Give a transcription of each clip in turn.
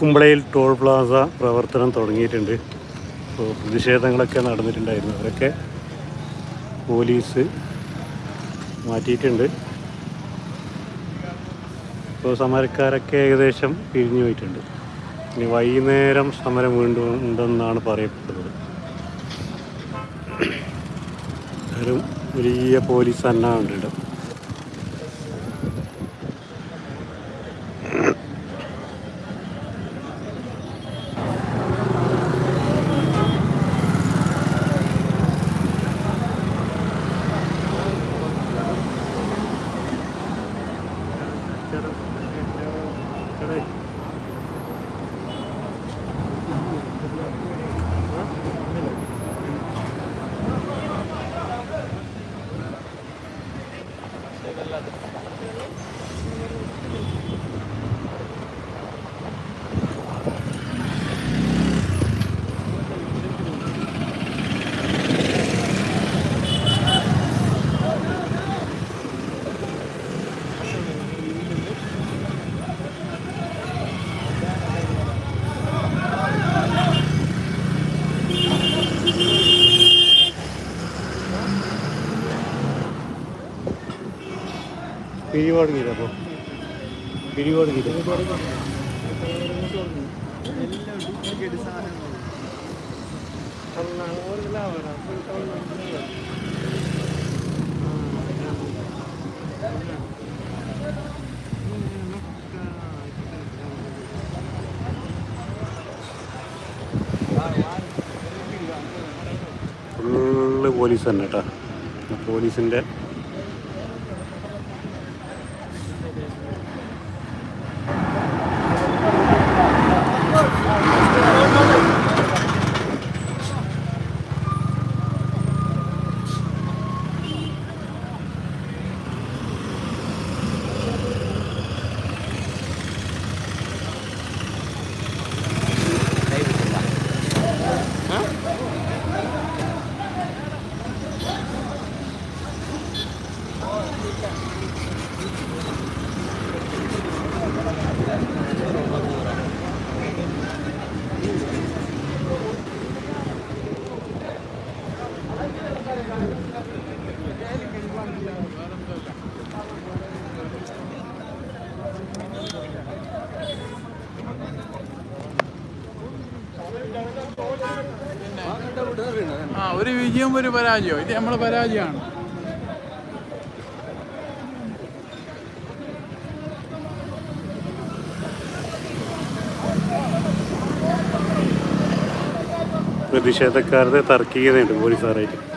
കുമ്പളയിൽ toll Plaza പ്രവർത്തനം തുടങ്ങിയിട്ടുണ്ട്. അപ്പോൾ പ്രതിഷേധങ്ങളൊക്കെ നടന്നിട്ടുണ്ടായിരുന്നു. അവരൊക്കെ പോലീസ് മാറ്റിയിട്ടുണ്ട്. ഇപ്പോൾ സമരക്കാരൊക്കെ ഏകദേശം പിരിഞ്ഞു പോയിട്ടുണ്ട്. ഇനി വൈകുന്നേരം സമരം വീണ്ടും ഉണ്ടെന്നാണ് പറയപ്പെടുന്നത്. ഒരു വലിയ പോലീസ് സന്നാഹമുണ്ട് പിരിവാട് തീരെ അപ്പോൾ. പിരിവാട് തീരെ. ഫുള്ള് പോലീസ് തന്നെ കേട്ടോ. പോലീസിന്റെ ആ ഒരു വിജയവും ഒരു പരാജയവും. ഇത് നമ്മളെ പരാജയമാണ്. പ്രതിഷേധക്കാരുടെ തർക്കികതയുണ്ട് പോലീസുകാരായിട്ട്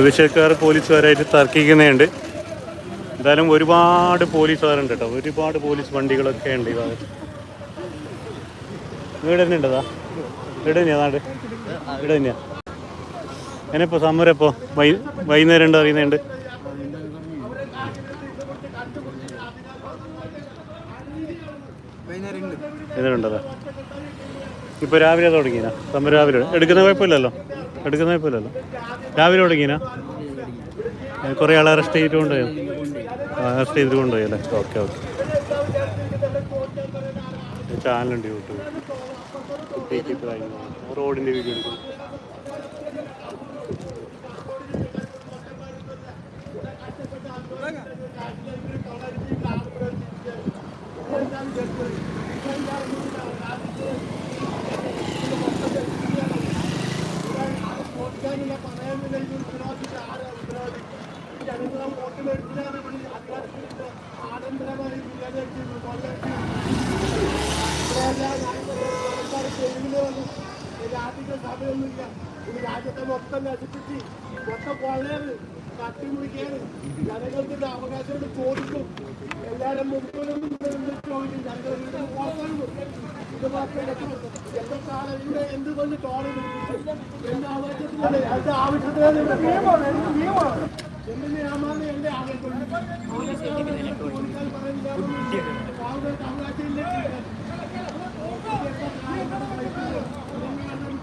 പ്രതിഷേധക്കാർ പോലീസുകാരായിട്ട് തർക്കിക്കുന്നുണ്ട് എന്തായാലും ഒരുപാട് പോലീസുകാരുണ്ട് കേട്ടോ. ഒരുപാട് പോലീസ് വണ്ടികളൊക്കെ ഉണ്ട് ഈ ഭാഗത്ത്. ഇവിടെ തന്നെ ഉണ്ടതാ ഇവിടെ തന്നെയാ നാട്? തന്നെയാ. ഞാനിപ്പോൾ സമരം ഇപ്പോൾ വൈ വൈകുന്നേരം ഉണ്ട് അറിയുന്നുണ്ട് വൈകുന്നേരം ഇപ്പൊ രാവിലെ തുടങ്ങിനാ നമ്മൾ രാവിലെ എടുക്കുന്ന കുഴപ്പമില്ലല്ലോ? എടുക്കുന്ന കുഴപ്പമില്ലല്ലോ? രാവിലെ തുടങ്ങിനാ കുറേ ആൾ അറസ്റ്റ് ചെയ്തിട്ട് കൊണ്ടുപോയോ? അറസ്റ്റ് ചെയ്തിട്ട് കൊണ്ടുപോയി അല്ലേ? Okay okay. ചാനലുണ്ട് യൂട്യൂബ് റോഡിന്റെ വീഡിയോ എടുക്കും. രാജ്യത്തെ സഭയൊന്നുമില്ല ഇത് രാജ്യത്തെ മൊത്തം നശിപ്പിച്ച് മൊത്തം കൊള്ളേറ് തട്ടിമുടിക്കാണ് ജനങ്ങൾക്ക് ഇത് അവകാശം ചോദിക്കും എല്ലാവരും മുമ്പിലും ചോദിക്കും ജനങ്ങൾ വീണ്ടും പുറത്താണ് ഇത് മാത്രമേ എത്ര കാലം ഇവിടെ എന്തുകൊണ്ട് നിർമ്മിച്ചു എന്റെ ആവശ്യത്തിനല്ലേ അതിന്റെ ആവശ്യത്തിനാണ് എന്റെ നിയമമാണ് എന്റെ ആവശ്യം ചോദിക്കാൻ പറയുന്നില്ല ആളുകൾക്ക്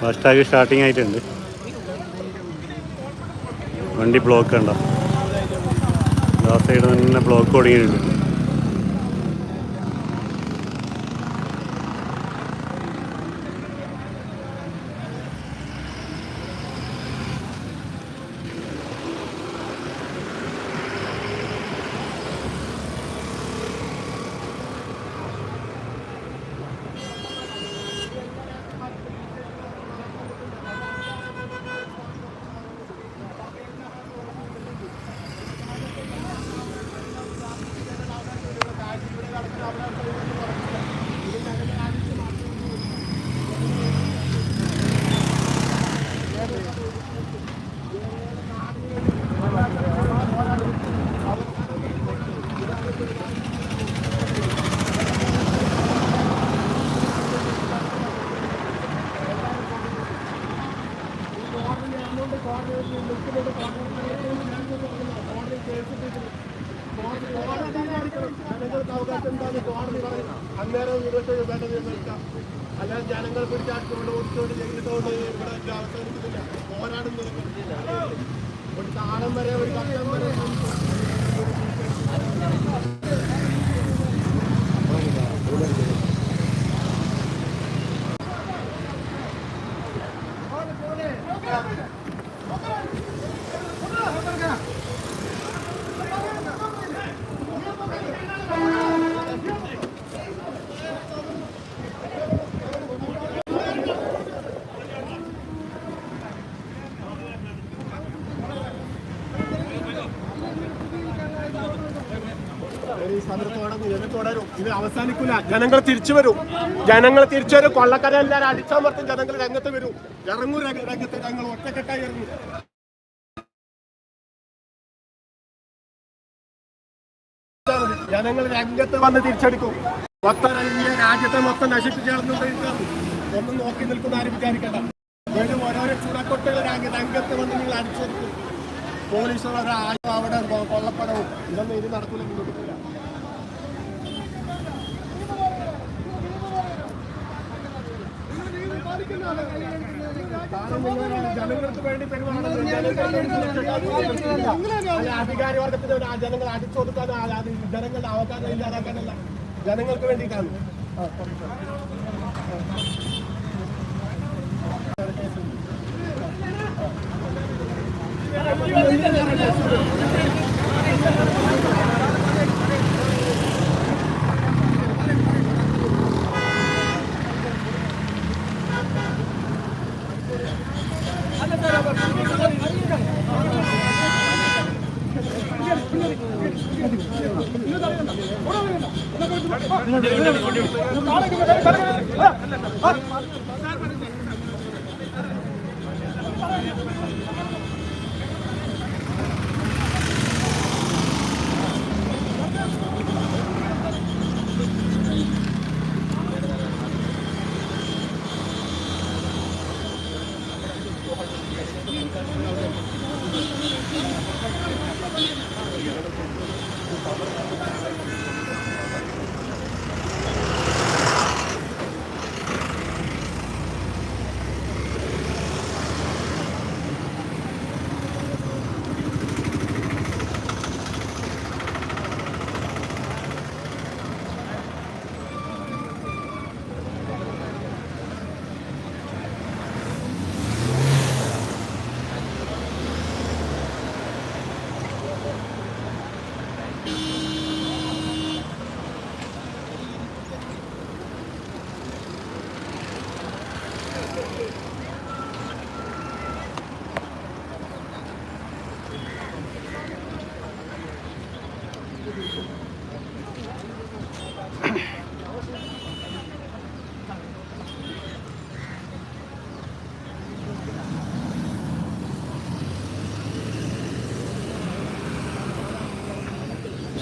ഫാസ്ടാഗ് സ്റ്റാർട്ടിങ് ആയിട്ടുണ്ട്. വണ്ടി ബ്ലോക്ക് ഉണ്ടോ ആ സൈഡ് തന്നെ ബ്ലോക്ക് തുടങ്ങിയിട്ടുണ്ട് ചെയ്തിട്ടുകൊണ്ട് ഇവിടെ ഇത് അവസാനിക്കുന്നില്ല പോരാടുന്നത് ഒരു താളം വരെ ഒരു കഷ്ടം വരെ ഈ സമരം തുടങ്ങും ഇത് തുടരും. ഇത് അവസാനിക്കില്ല ജനങ്ങൾ തിരിച്ചു വരും. ജനങ്ങൾ തിരിച്ചു വരും. കൊള്ളക്കരെല്ലാരും അടിച്ചമർത്തും. ജനങ്ങൾ രംഗത്ത് വരും. ഇറങ്ങും രംഗ- രംഗത്ത്. ഞങ്ങൾ ഒറ്റക്കെട്ടായി ഇറങ്ങും. ജനങ്ങൾ രംഗത്ത് വന്ന് തിരിച്ചടിക്കും. മൊത്തം രാജ്യത്തെ മൊത്തം നശിപ്പിച്ചു ഒന്നും നോക്കി നിൽക്കുന്ന ആരും വിചാരിക്കണ്ട. വീണ്ടും ഓരോരോ ചുടക്കൊട്ടുകൾ രംഗ- രംഗത്ത് വന്ന് നിങ്ങൾ അടിച്ചെടുക്കും പോലീസുകാർ ആരും അവിടെ കൊള്ളപ്പെടവും. ഇതൊന്നും ഇത് നടക്കില്ല ജനങ്ങൾക്ക് വേണ്ടി ജനങ്ങളുടെ അവകാശം ഇല്ലാതാക്കാനല്ല ജനങ്ങൾക്ക് വേണ്ടിയിട്ടാണ്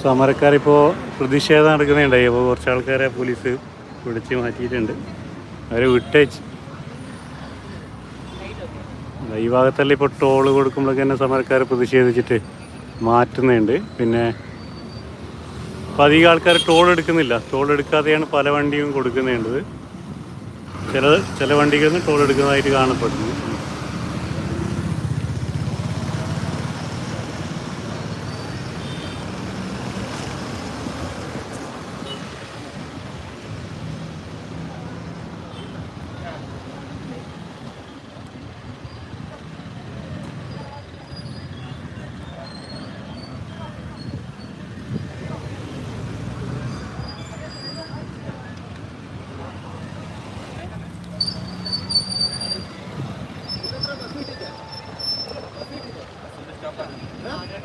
സമരക്കാരിപ്പോൾ പ്രതിഷേധം നടക്കുന്നുണ്ടായി. അപ്പോൾ കുറച്ച് ആൾക്കാരെ പോലീസ് പിടിച്ച് മാറ്റിയിട്ടുണ്ട്. അവരെ വിട്ടയച്ച്. ഈ ഭാഗത്തല്ല ഇപ്പോൾ ടോൾ കൊടുക്കുമ്പോഴൊക്കെ തന്നെ സമരക്കാരെ പ്രതിഷേധിച്ചിട്ട് മാറ്റുന്നുണ്ട്. പിന്നെ ഇപ്പം അധികം ആൾക്കാർ ടോൾ എടുക്കുന്നില്ല. ടോൾ എടുക്കാതെയാണ് പല വണ്ടിയും കൊടുക്കുന്നുണ്ട്. ചില ചില വണ്ടികളിൽ നിന്ന് ടോൾ എടുക്കുന്നതായിട്ട് കാണപ്പെടുന്നു.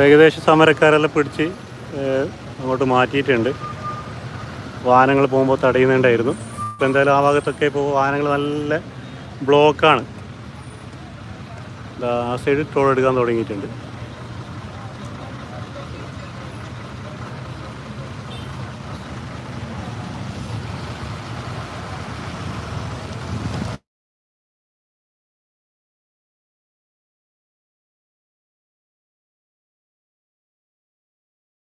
ഇപ്പോൾ ഏകദേശം സമരക്കാരെല്ലാം പിടിച്ച് അങ്ങോട്ട് മാറ്റിയിട്ടുണ്ട്. വാഹനങ്ങൾ പോകുമ്പോൾ തടയുന്നുണ്ടായിരുന്നു. ഇപ്പോൾ എന്തായാലും ആ ഭാഗത്തൊക്കെ ഇപ്പോൾ വാഹനങ്ങൾ നല്ല ബ്ലോക്കാണ്. ആ സൈഡ് ടോൾ എടുക്കാൻ തുടങ്ങിയിട്ടുണ്ട്.